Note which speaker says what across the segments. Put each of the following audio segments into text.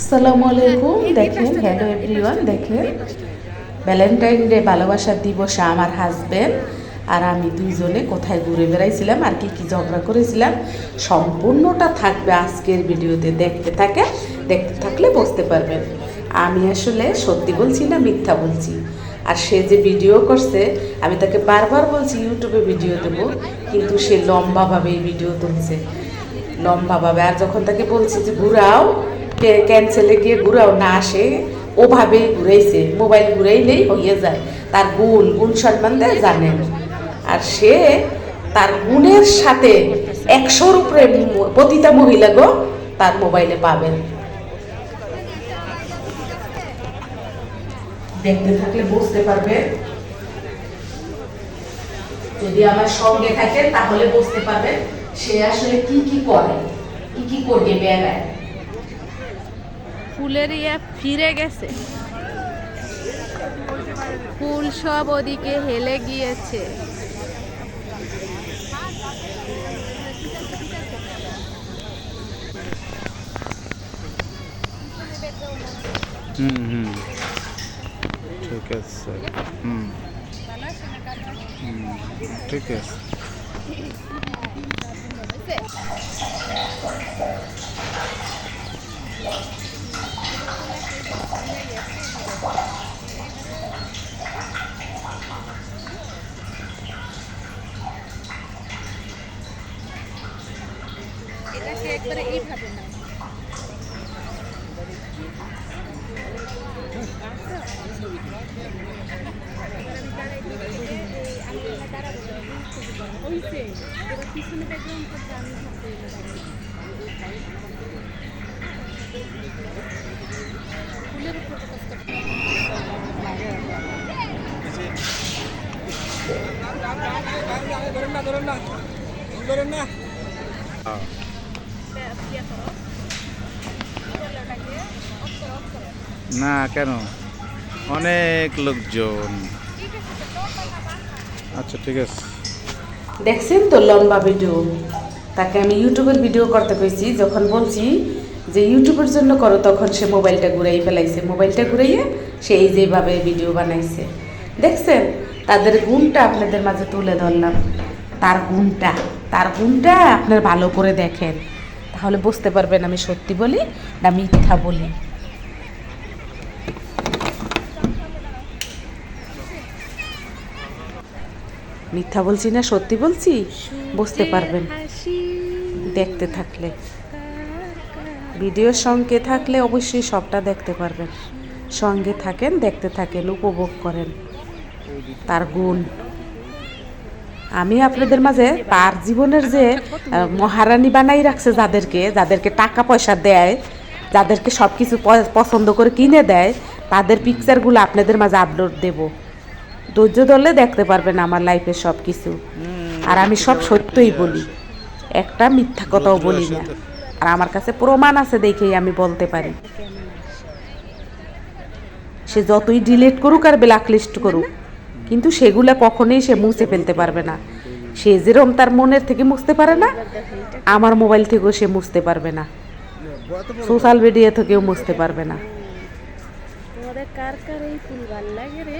Speaker 1: আসসালামু আলাইকুম। দেখেন হ্যালো এভরিওয়ান দেখেন। ভ্যালেন্টাইন ডে ভালোবাসার দিবসে আমার হাজবেন্ড আর আমি দুইজনে কোথায় ঘুরে বেড়াইছিলাম আর কি কি ঝগড়া করেছিলাম, সম্পূর্ণটা থাকবে আজকের ভিডিওতে। দেখতে থাকে দেখতে থাকলে বুঝতে পারবেন। আমি আসলে সত্যি বলছি না মিথ্যা বলছি? আর সে যে ভিডিও করছে, আমি তাকে বারবার বলছি ইউটিউবে ভিডিও দেবো। কিন্তু সে লম্বাভাবে এই ভিডিও তুলছে। লম্বাভাবে। আর যখন তাকে বলছি যে, ঘুরাও ক্যান্সেলে গিয়ে ঘুরাও না আসে ওভাবে ঘুরাইছে মোবাইল ঘুরাইলেই হয়ে যায়। তার গুণ গুণ সম্মান দেয় জানেন আর সে তার গুণের সাথে একশোর উপরে প্রতিটা মহিলা গো তার মোবাইলে পাবেন দেখতে থাকলে বুঝতে পারবে। যদি আমার সঙ্গে থাকে তাহলে বুঝতে পারবে সে আসলে কি কি করে, কি কি করবে বেড়ায়।
Speaker 2: ফুলের ইয়ে ফিরে গেছে। ফুল সব ওদিকে হেলে গিয়েছে।
Speaker 3: হুম হুম। ঠিক আছে। হুম। ঠিক আছে।
Speaker 2: একবারে এইভাবে না
Speaker 3: হ্যাঁ। না কেন? অনেক লোকজন। আচ্ছা ঠিক আছে।
Speaker 1: দেখছেন তো লম্বা ভিডিও? তাকে আমি ইউটিউবের ভিডিও করতে কইছি, যখন বলছি যে ইউটিউবের জন্য করো, তখন সে মোবাইলটা ঘুরাই ফেলাইছে। মোবাইলটা ঘুরাইয়ে সে এই যেভাবে ভিডিও বানাইছে। দেখছেন? তাদের গুণটা আপনাদের মাঝে তুলে ধরলাম। তার গুণটা তার গুণটা আপনার ভালো করে দেখেন। তাহলে বুঝতে পারবেন আমি সত্যি বলি না মিথ্যা বলি। মিথ্যা বলছি না, সত্যি বলছি? বুঝতে পারবেন। দেখতে থাকলে। ভিডিওর সঙ্গে থাকলে অবশ্যই সবটা দেখতে পারবেন। সঙ্গে থাকেন, দেখতে থাকেন, উপভোগ করেন। তার গুণ। আমি আপনাদের মাঝে তার জীবনের যে মহারানী বানাই রাখছে যাদেরকে যাদেরকে টাকা পয়সা দেয় যাদেরকে সব কিছু পছন্দ করে কিনে দেয় তাদের পিকচারগুলো আপনাদের মাঝে আপলোড দেব। ধৈর্য ধরলে দেখতে পারবেন আমার লাইফের সব কিছু আর আমি সব সত্যই বলি। একটা মিথ্যা কথাও বলি না। আর আমার কাছে প্রমাণ আছে দেখেই আমি বলতে পারি। সে যতই ডিলিট করুক আর ব্ল্যাক লিস্ট করুক। কিন্তু সেগুলা কখনোই সে মুছে ফেলতে পারবে না। সে যেরকম তার মনের থেকে মুছতে পারে না আমার মোবাইল থেকেও সে মুছতে পারবে না। সোশ্যাল মিডিয়া থেকেও মুছতে পারবে না।
Speaker 2: তোমাদের কার কার এই ফুল ভালো লাগে রে?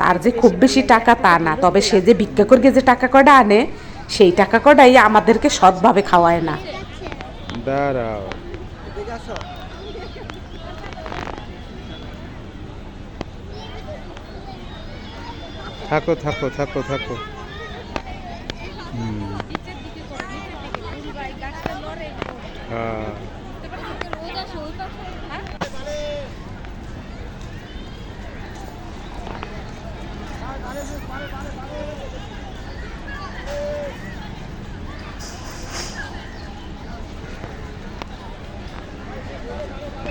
Speaker 1: তার যে খুব বেশি টাকা তা না তবে সে যে ভিক্ষা করে যে টাকা কটা আনে সেই টাকা কটাই আমাদেরকে সৎভাবে খাওয়ায় না।
Speaker 3: দাঁড়াও। থাকো থাকো থাকো থাকো। হ্যাঁ।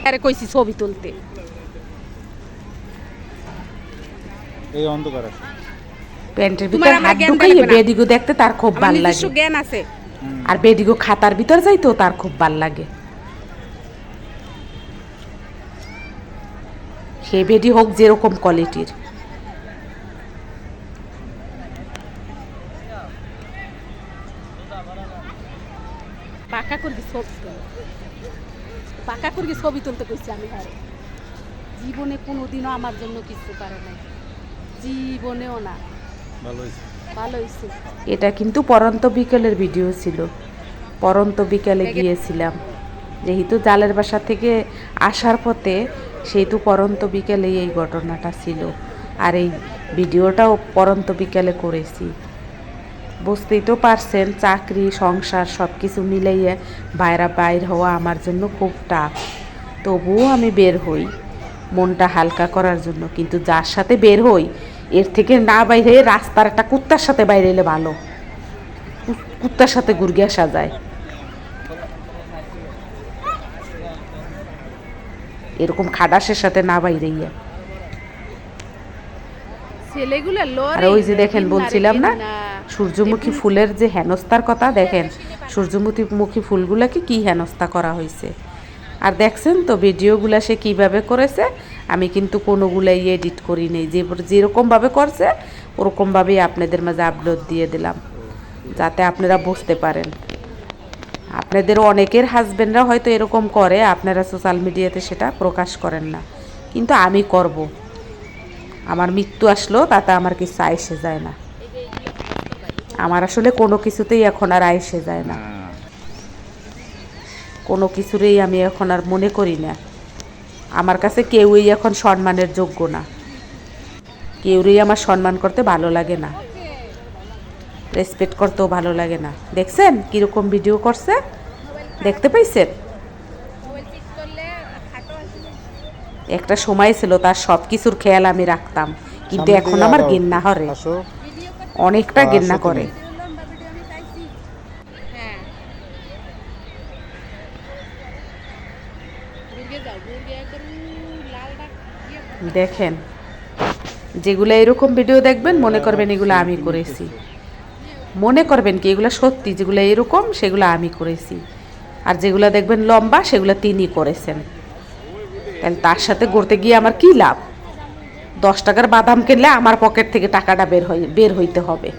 Speaker 1: আরে কইছি ছবি তুলতে।
Speaker 3: এই অন্ধকার আছে।
Speaker 1: প্যান্টের ভিতর হাত ঢুকাইয়ে। বেডিগো দেখতে তার খুব ভালো লাগে।
Speaker 2: জ্ঞান আছে।
Speaker 1: আর বেডিগো খাতার ভিতর যাইতো তার খুব ভালো লাগে। সে বেডি হোক যেরকম কোয়ালিটির।
Speaker 2: পাকা করবি সব পাকা করে ছবি তুলতে কইছি আমি হারে। জীবনে কোনোদিনও আমার জন্য কিছু পারে নাই। জীবনেও না।
Speaker 1: এটা কিন্তু পরন্ত বিকেলের ভিডিও ছিল। পরন্ত বিকেলে গিয়েছিলাম। যেহেতু জালের বাসা থেকে আসার পথে সেহেতু পরন্ত বিকেলেই এই ঘটনাটা ছিল। আর এই ভিডিওটাও পরন্ত বিকেলে করেছি। বুঝতেই তো পারছেন চাকরি সংসার সব কিছু মিলাইয়ে বাইরা বাইর হওয়া আমার জন্য খুব টাফ তবুও আমি বের হই। মনটা হালকা করার জন্য। কিন্তু যার সাথে বের হই এর থেকে না বাইরে রাস্তার একটা কুত্তার সাথে বাইরে এলে ভালো। কুত্তার সাথে ঘুরগে আসা যায় এরকম খাডাসের সাথে না বাইরে ইয়ে আর ওই যে দেখেন বলছিলাম না সূর্যমুখী ফুলের যে হেনস্তার কথা দেখেন সূর্যমুখী মুখী ফুলগুলাকে কি হেনস্তা করা হয়েছে? আর দেখছেন তো ভিডিওগুলা সে কীভাবে করেছে? আমি কিন্তু কোনোগুলাই এডিট করি নেই। যে যেরকমভাবে করছে ওরকমভাবেই আপনাদের মাঝে আপলোড দিয়ে দিলাম। যাতে আপনারা বুঝতে পারেন। আপনাদের অনেকের হাজবেন্ডরা হয়তো এরকম করে আপনারা সোশ্যাল মিডিয়াতে সেটা প্রকাশ করেন না। কিন্তু আমি করব। আমার মৃত্যু আসলো তাতে আমার কিছু আইসে যায় না। আমার আসলে কোনো কিছুতেই এখন আর আইসে যায় না। কোনো কিছুরই আমি এখন আর মনে করি না। আমার কাছে কেউই এখন সম্মানের যোগ্য না। কেউরই আমার সম্মান করতে ভালো লাগে না। রেসপেক্ট করতেও ভালো লাগে না। দেখছেন কীরকম ভিডিও করছে? দেখতে পাইছেন? একটা সময় ছিল তার সব কিছুর খেয়াল আমি রাখতাম। কিন্তু এখন আমার। গেন্না হরে অনেকটা গেন্না করে। দেখেন, যেগুলো এরকম ভিডিও দেখবেন, মনে করবেন এগুলো আমি করেছি। মনে করবেন কি, এগুলো সত্যি, যেগুলো এরকম, সেগুলো আমি করেছি। আর যেগুলো দেখবেন লম্বা, সেগুলো তিনি করেছেন। তাহলে তার সাথে গড়তে গিয়ে আমার কি লাভ? দশ টাকার বাদাম কিনলে আমার পকেট থেকে টাকাটা বের হয়ে বের হইতে হবে।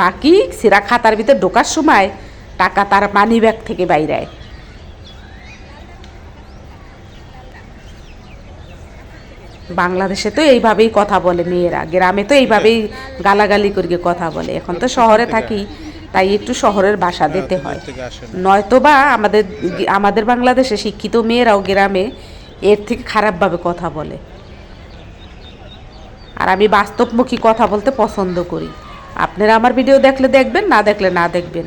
Speaker 1: বাকি সিরা খাতার ভিতরে ঢোকার সময় টাকা তার মানি ব্যাগ থেকে বাইরায় বাংলাদেশে তো এইভাবেই কথা বলে মেয়েরা গ্রামে তো এইভাবেই গালাগালি করিয়ে কথা বলে। এখন তো শহরে থাকি তাই একটু শহরের বাসা দিতে হয়।
Speaker 3: আসেন।
Speaker 1: নয়তোবা আমাদের আমাদের বাংলাদেশে শিক্ষিত মেয়েরাও গ্রামে এর থেকে খারাপভাবে কথা বলে। আর আমি বাস্তবমুখী কথা বলতে পছন্দ করি। আপনারা আমার ভিডিও দেখলে দেখবেন না দেখলে না দেখবেন।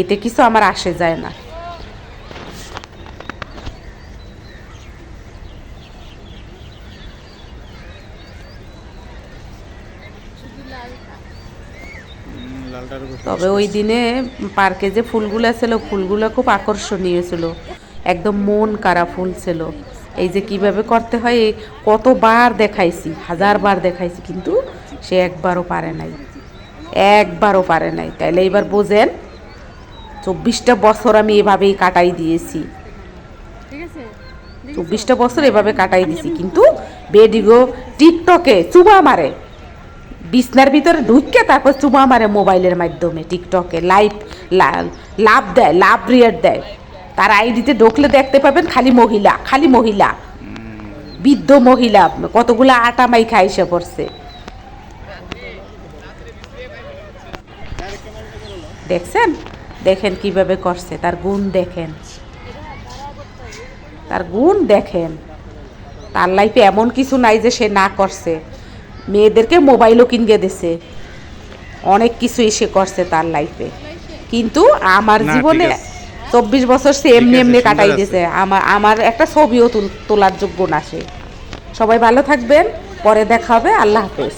Speaker 1: এতে কিছু আমার আসে যায় না। তবে ওই দিনে পার্কে যে ফুলগুলো ছিল ফুলগুলো খুব আকর্ষণীয় ছিল। একদম মন কারা ফুল ছিল। এই যে কীভাবে করতে হয় কতবার দেখাইছি হাজারবার দেখাইছি কিন্তু সে একবারও পারে নাই। একবারও পারে নাই। তাইলে এবার বোঝেন চব্বিশটা বছর আমি এভাবেই কাটাই দিয়েছি। চব্বিশটা বছর এভাবে কাটাই দিয়েছি কিন্তু বেডিগো টিকটকে চুবা মারে। বিছনার ভিতরে ঢুকে তারপর চুমা মারে মোবাইলের মাধ্যমে, টিকটকে, লাইভ লাভ দেয়, লাভ রিয়ার দেয়। তার আইডিতে ঢুকলে দেখতে পাবেন খালি মহিলা খালি মহিলা। বৃদ্ধ মহিলা, কতগুলো আটা মাই খাই খাইসে পড়ছে। দেখছেন? দেখেন কীভাবে করছে, তার গুণ দেখেন। তার গুণ দেখেন। তার লাইফে এমন কিছু নাই যে সে না করছে। মেয়েদেরকে মোবাইলও কিনকে দিছে। অনেক কিছু এসে করছে তার লাইফে কিন্তু আমার জীবনে চব্বিশ বছর সে এমনি এমনি কাটাই। দিয়েছে আমার আমার একটা ছবিও তোলার যোগ্য না সে। সবাই ভালো থাকবেন পরে দেখা হবে আল্লাহ হাফেজ।